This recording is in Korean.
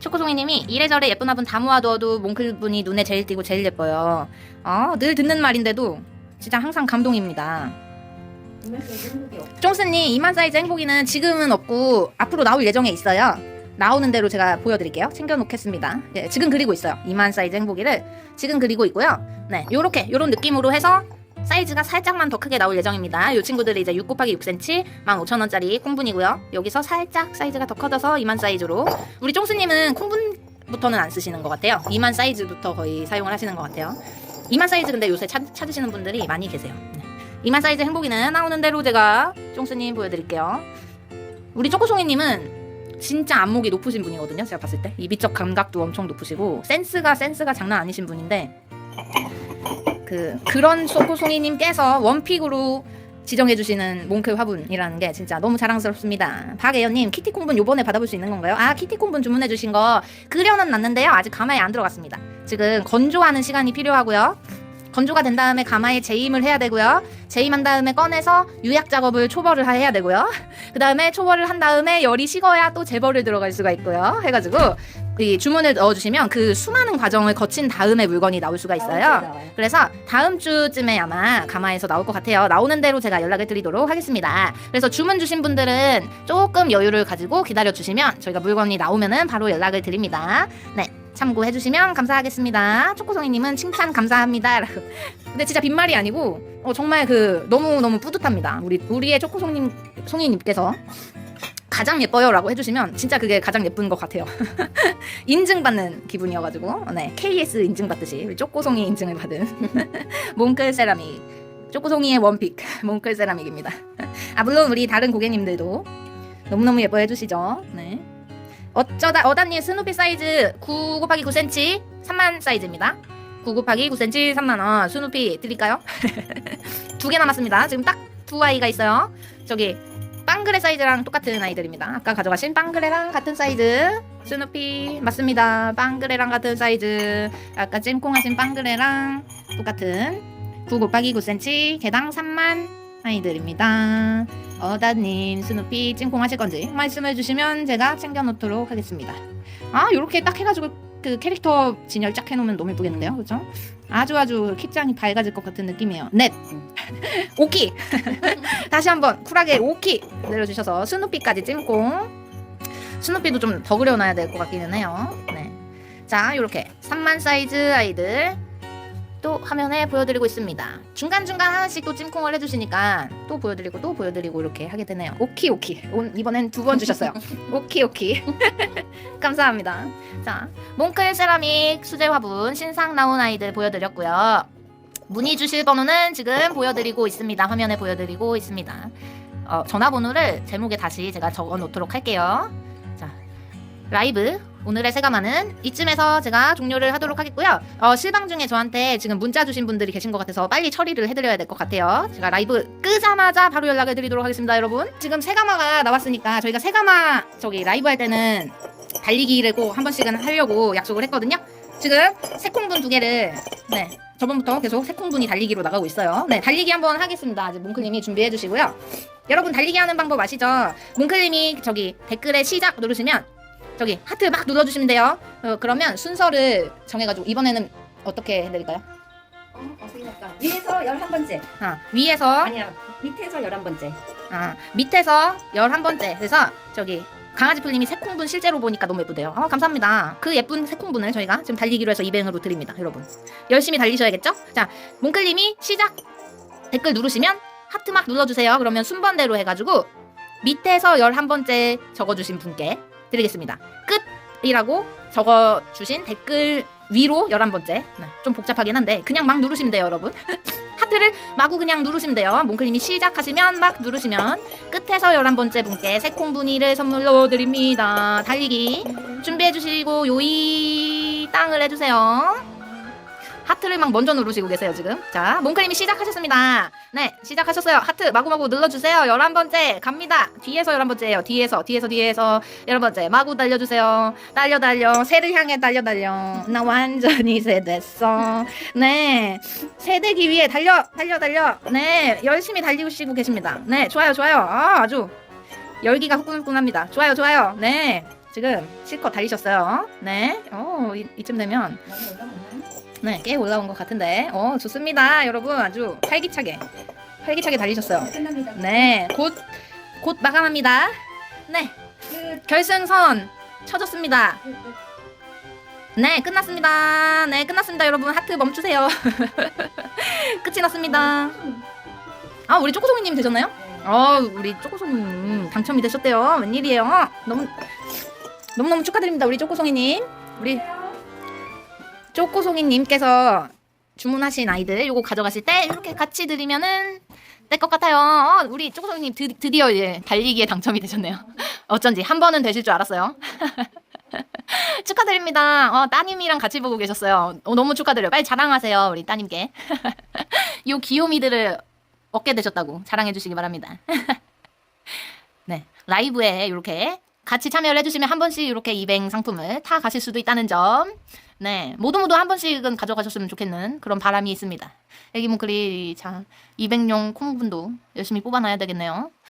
초코송이님이 이래저래 예쁜 화분 다 모아두어도 몽클분이 눈에 제일 띄고 제일 예뻐요. 어, 늘 듣는 말인데도 진짜 항상 감동입니다. 쫑스님 이만 사이즈 행복이는 지금은 없고 앞으로 나올 예정에 있어요. 나오는 대로 제가 보여드릴게요. 챙겨놓겠습니다. 예, 지금 그리고 있어요. 이만 사이즈 행복이를 지금 그리고 있고요. 네, 요렇게 요런 느낌으로 해서 사이즈가 살짝만 더 크게 나올 예정입니다. 이 친구들이 이제 6 곱하기 6cm 15,000원짜리 콩분이고요. 여기서 살짝 사이즈가 더 커져서 2만 사이즈로 우리 쫑스님은 콩분부터는 안 쓰시는 것 같아요. 2만 사이즈부터 거의 사용을 하시는 것 같아요. 2만 사이즈 근데 요새 찾, 찾으시는 분들이 많이 계세요. 네. 2만 사이즈 행복이는 나오는 대로 제가 쫑스님 보여드릴게요. 우리 초코송이님은 진짜 안목이 높으신 분이거든요. 제가 봤을 때 이비적 감각도 엄청 높으시고 센스가 센스가 장난 아니신 분인데 그 그런 초코송이님께서 원픽으로 지정해주시는 몽클 화분이라는 게 진짜 너무 자랑스럽습니다. 박예연님 키티콩분 요번에 받아볼 수 있는 건가요? 아 키티콩분 주문해주신 거 그려는 놨는데요. 아직 가마에 안 들어갔습니다. 지금 건조하는 시간이 필요하고요. 건조가 된 다음에 가마에 재임을 해야 되고요. 재임한 다음에 꺼내서 유약 작업을 초벌을 해야 되고요. 그 다음에 초벌을 한 다음에 열이 식어야 또 재벌을 들어갈 수가 있고요. 해가지고 이 주문을 넣어주시면 그 수많은 과정을 거친 다음에 물건이 나올 수가 있어요. 그래서 다음 주쯤에 아마 가마에서 나올 것 같아요. 나오는 대로 제가 연락을 드리도록 하겠습니다. 그래서 주문 주신 분들은 조금 여유를 가지고 기다려 주시면 저희가 물건이 나오면은 바로 연락을 드립니다. 네. 참고해 주시면 감사하겠습니다. 초코송이님은 칭찬 감사합니다. 라고. 근데 진짜 빈말이 아니고 어, 정말 그 너무 너무 뿌듯합니다. 우리 우리의 초코송님 송이님께서 가장 예뻐요라고 해주시면 진짜 그게 가장 예쁜 것 같아요. 인증받는 기분이어가지고 네 KS 인증받듯이 초코송이 인증을 받은 몽클 세라믹 초코송이의 원픽 몽클 세라믹입니다. 아 물론 우리 다른 고객님들도 너무너무 예뻐해 주시죠. 네. 어쩌다 어다님 스누피 사이즈 9 곱하기 9cm 3만 사이즈입니다. 9 곱하기 9cm 3만원 스누피 드릴까요? 두 개 남았습니다. 지금 딱 두 아이가 있어요. 저기 빵그레 사이즈랑 똑같은 아이들입니다. 아까 가져가신 빵그레랑 같은 사이즈 스누피 맞습니다. 빵그레랑 같은 사이즈 아까 찜콩하신 빵그레랑 똑같은 9 곱하기 9cm 개당 3만 아이들입니다. 어다님 스누피 찜콩 하실 건지 말씀해 주시면 제가 챙겨 놓도록 하겠습니다. 아 요렇게 딱 해가지고 그 캐릭터 진열 쫙 해놓으면 너무 예쁘겠는데요, 그렇죠? 아주 아주 kit장이 밝아질 것 같은 느낌이에요. 넷 오키 다시 한번 쿨하게 오키 내려주셔서 스누피까지 찜콩 스누피도 좀 더 그려놔야 될 것 같기는 해요. 네. 자 요렇게 3만 사이즈 아이들 또 화면에 보여드리고 있습니다. 중간중간 하나씩 또 찜콩을 해주시니까 또 보여드리고 또 보여드리고 이렇게 하게 되네요. 오키 오키. 온- 이번엔 두 번 주셨어요. 오키 오키. 감사합니다. 자, 몽클 세라믹 수제 화분 신상 나온 아이들 보여드렸고요. 문의 주실 번호는 지금 보여드리고 있습니다. 화면에 보여드리고 있습니다. 어, 전화번호를 제목에 다시 제가 적어 놓도록 할게요. 자, 라이브 오늘의 세가마는 이쯤에서 제가 종료를 하도록 하겠고요. 어, 실방 중에 저한테 지금 문자 주신 분들이 계신 것 같아서 빨리 처리를 해드려야 될 것 같아요. 제가 라이브 끄자마자 바로 연락을 드리도록 하겠습니다, 여러분. 지금 세가마가 나왔으니까 저희가 세가마 저기 라이브 할 때는 달리기를 꼭 한 번씩은 하려고 약속을 했거든요. 지금 새콩분 두 개를 네 저번부터 계속 새콩분이 달리기로 나가고 있어요. 네 달리기 한번 하겠습니다. 이제 몽클님이 준비해 주시고요. 여러분 달리기 하는 방법 아시죠? 몽클님이 저기 댓글에 시작 누르시면 저기 하트 막 눌러주시면 돼요. 어, 그러면 순서를 정해가지고 이번에는 어떻게 해드릴까요? 어, 할까? 위에서 11번째. 아 위에서 아니야. 밑에서 11번째. 아 밑에서 열한 번째 그래서 저기 강아지 풀님이 새콩분 실제로 보니까 너무 예쁘대요. 아, 감사합니다. 그 예쁜 새콩분을 저희가 지금 달리기로 해서 200으로 드립니다, 여러분. 열심히 달리셔야겠죠? 자, 몽클님이 시작 댓글 누르시면 하트 막 눌러주세요. 그러면 순번대로 해가지고 밑에서 11번째 적어주신 분께 드리겠습니다. 끝이라고 적어주신 댓글 위로 11번째. 네, 좀 복잡하긴 한데 그냥 막 누르시면 돼요, 여러분. 하트를 마구 그냥 누르시면 돼요. 몽클님이 시작하시면 막 누르시면 끝에서 11번째 분께 새콩분이를 선물로 드립니다. 달리기 준비해 주시고 요이 땅을 해주세요. 하트를 막 먼저 누르시고 계세요 지금. 자 몽크님이 시작하셨습니다. 네 시작하셨어요. 하트 마구마구 눌러주세요. 11번째 갑니다. 뒤에서 11번째예요. 뒤에서 뒤에서 뒤에서 11번째. 마구 달려주세요. 달려 달려. 새를 향해 달려 달려. 나 완전히 새 됐어. 네 새되기 위해 달려 달려 달려. 네 열심히 달리시고 계십니다. 네 좋아요 좋아요. 아, 아주 열기가 후끈후끈합니다. 좋아요 좋아요. 네 지금 실컷 달리셨어요. 네. 어, 이, 이쯤 되면? 네, 꽤 올라온 것 같은데. 어, 좋습니다. 여러분 아주 활기차게 활기차게 달리셨어요. 끝납니다. 네, 곧 곧 마감합니다. 네, 끝. 결승선 쳐졌습니다. 네, 끝났습니다. 네, 끝났습니다. 여러분 하트 멈추세요. 끝이 났습니다. 음. 아, 우리 쪼꼬송이님 되셨나요? 네. 어, 우리 쪼꼬송이님 당첨이 되셨대요. 웬일이에요? 너무 너무 너무 축하드립니다. 우리 쪼꼬송이님. 우리 쪼꼬송이님께서 주문하신 아이들 요거 가져가실 때 이렇게 같이 드리면은 될 것 같아요. 어, 우리 쪼꼬송이님 드, 드디어 이제 달리기에 당첨이 되셨네요. 어쩐지 한 번은 되실 줄 알았어요. 축하드립니다. 어, 따님이랑 같이 보고 계셨어요. 어, 너무 축하드려요. 빨리 자랑하세요, 우리 따님께. 요 귀요미들을 얻게 되셨다고 자랑해 주시기 바랍니다. 네, 라이브에 이렇게 같이 참여를 해주시면 한 번씩 이렇게 이뱅 상품을 타 가실 수도 있다는 점. 네, 모두 모두 한 번씩은 가져가셨으면 좋겠는 그런 바람이 있습니다. 애기 몽클이 자 200용 콩분도 열심히 뽑아놔야 되겠네요.